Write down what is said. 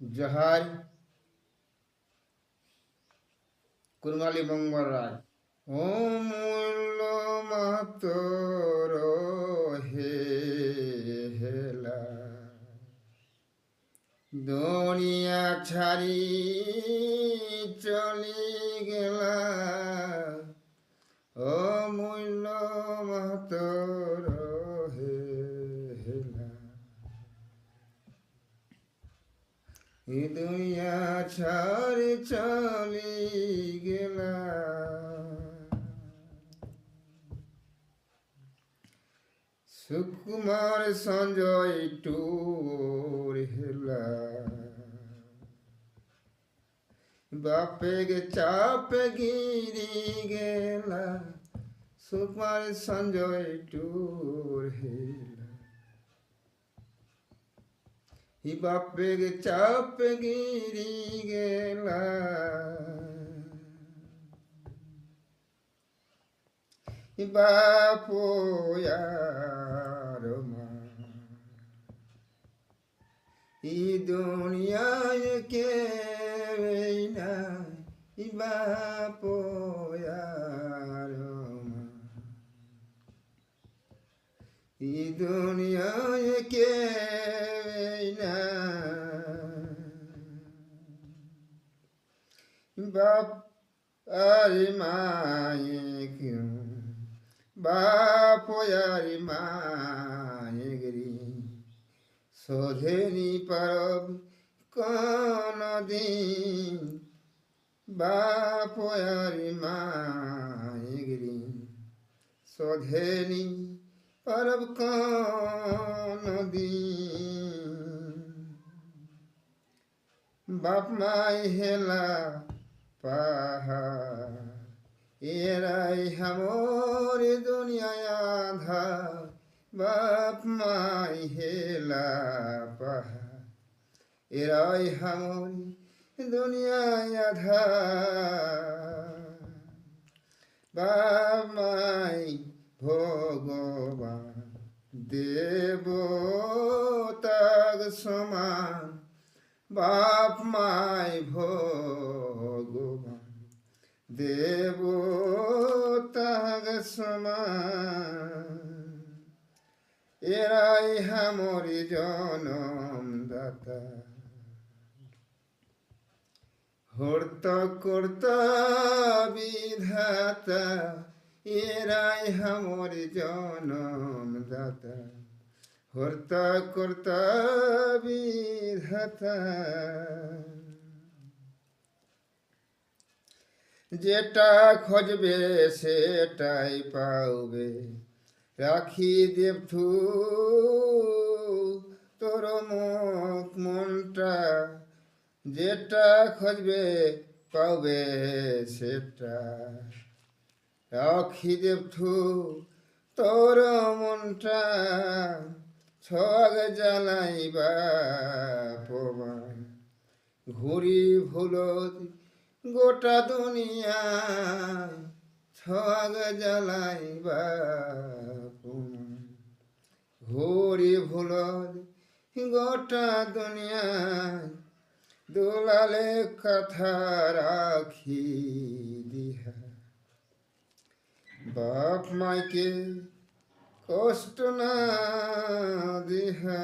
জহার, কুরমালি মঙ্গল রায়। ও মূল্য মাতর হে হেলা। দুনিয়া ছাড়ি চলি গেলা। ও মূল্য মাতর হে হেলা এ দুনিয়া চলি গেলা সুকুমার সঞ্জয় টুর হেলা বাপে গে চাপে গিরি গেলা সুকুমার সঞ্জয় টুর হেলা ই বাপে গে চাপে গিরি গেলা ই বাপো यार মা ই দুনিয়ায় কে না। বাপো আরে মায়ে কিউ, বাপ আরে মায়ে গরি। শোধেনি পারব কোন দিন বাপ আরে মায়ে গরি। শোধেনি পারব কোন দিন বাপ মাই হেলা পাহা এরাই হামর দুনিয়ায় আধা বাপ মাই হেলা পাহা এরাই হামর দুনিয়ায় আধা বাপ মাই ভগবান দেব সমান বাপ মাই ভগবান, দেব সমান। এরাই হামরি জনম দাতা। হর্ত কর্ত বিধাতা, এরাই হামর জনম দাতা। হর্ত কর্তা বিধাতা যেটা খোঁজবে সেটাই পাবে রাখি দেবথু তোর মুখ মনটা যেটা খোঁজবে পাবে সেটা। রাখি দেবথু তোর মনটা ছগ জ্বালাইবা পবান ঘুরি ভুলত গোটা দুনিয়া ছগ জ্বালাইবা ঘুরি ভুলত গোটা দুনিয়ায় দোলালে কথা রাখি দিহা। বাপ মাইকে কষ্ট না দিহা।